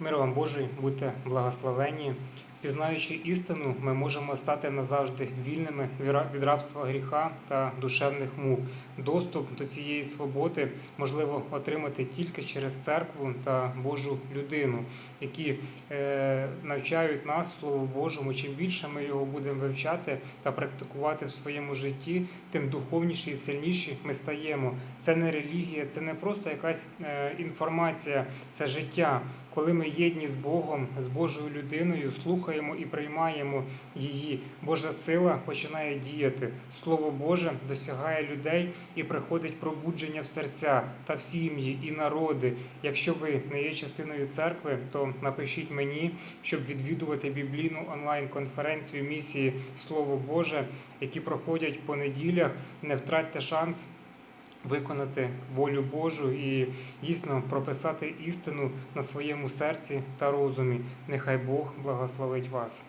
Мир вам Божий, будьте благословені. Пізнаючи істину, ми можемо стати назавжди вільними від рабства гріха та душевних мук. Доступ до цієї свободи можливо отримати тільки через церкву та Божу людину, які е, навчають нас Слову Божому. Чим більше ми його будемо вивчати та практикувати в своєму житті, тим духовніші і сильніші ми стаємо. Це не релігія, це не просто якась е, інформація, це життя. Коли ми єдні з Богом, з Божою людиною, слухаємо і приймаємо її, Божа сила починає діяти. Слово Боже досягає людей і приходить пробудження в серця та в сім'ї і народи. Якщо ви не є частиною церкви, то напишіть мені, щоб відвідувати біблійну онлайн-конференцію місії Слово Боже, які проходять по неділях. Не втратьте шанс виконати волю Божу і дійсно прописати істину на своєму серці та розумі. Нехай Бог благословить вас.